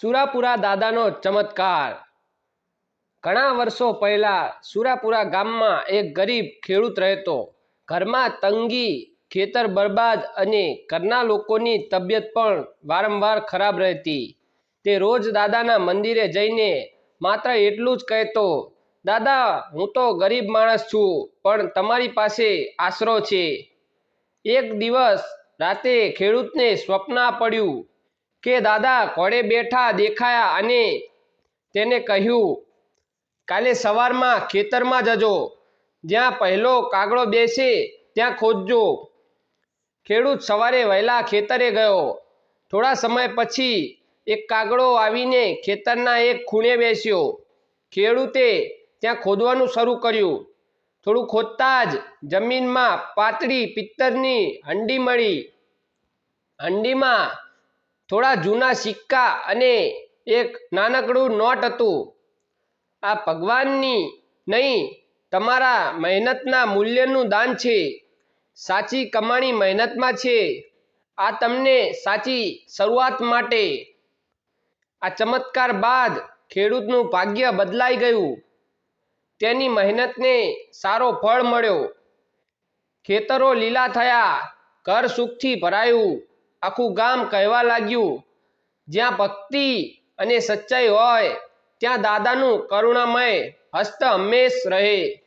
સુરાપુરા દાદાનો ચમત્કાર. ઘણા વર્ષો પહેલા સુરાપુરા ગામમાં એક ગરીબ ખેડૂત રહેતો. ઘરમાં તંગી, ખેતર બરબાદ અને ઘરના લોકોની તબિયત પણ વારંવાર ખરાબ રહેતી. તે રોજ દાદાના મંદિરે જઈને માત્ર એટલું જ કહેતો, દાદા, હું તો ગરીબ માણસ છું, પણ તમારી પાસે આશરો છે. એક દિવસ રાતે ખેડૂતને સ્વપ્ન પડ્યું કે દાદા, ઘોડે બેઠા દેખાયા અને તેને કહ્યું, કાલે સવારમાં ખેતરમાં જજો. જ્યાં પહેલો કાગડો બેસે, ત્યાં ખોદજો. ખેડૂત સવારે વહેલા ખેતરે ગયો. થોડા સમય પછી એક કાગડો આવીને ખેતરના એક ખૂણે બેસ્યો. ખેડૂતે ત્યાં ખોદવાનું શરૂ કર્યું. થોડું ખોદતા જ જમીનમાં પાતળી પિત્તરની હંડી મળી. હંડીમાં થોડા જૂના સિક્કા અને એક નાનકડું નોટ હતું. આ ભગવાનની નહીં, તમારા મહેનતના મૂલ્યનું દાન છે. સાચી કમાણી મહેનતમાં છે. આ તમને સાચી શરૂઆત માટે. આ ચમત્કાર બાદ ખેડૂતનું ભાગ્ય બદલાઈ ગયું. તેની મહેનતને સારો ફળ મળ્યો. ખેતરો લીલા થયા, ઘર સુખથી ભરાયું. આખું ગામ કહેવા લાગ્યું. જ્યાં ભક્તિ અને સચ્ચાઈ હોય, ત્યાં દાદાનું કરુણામય હસ્ત હંમેશ રહે.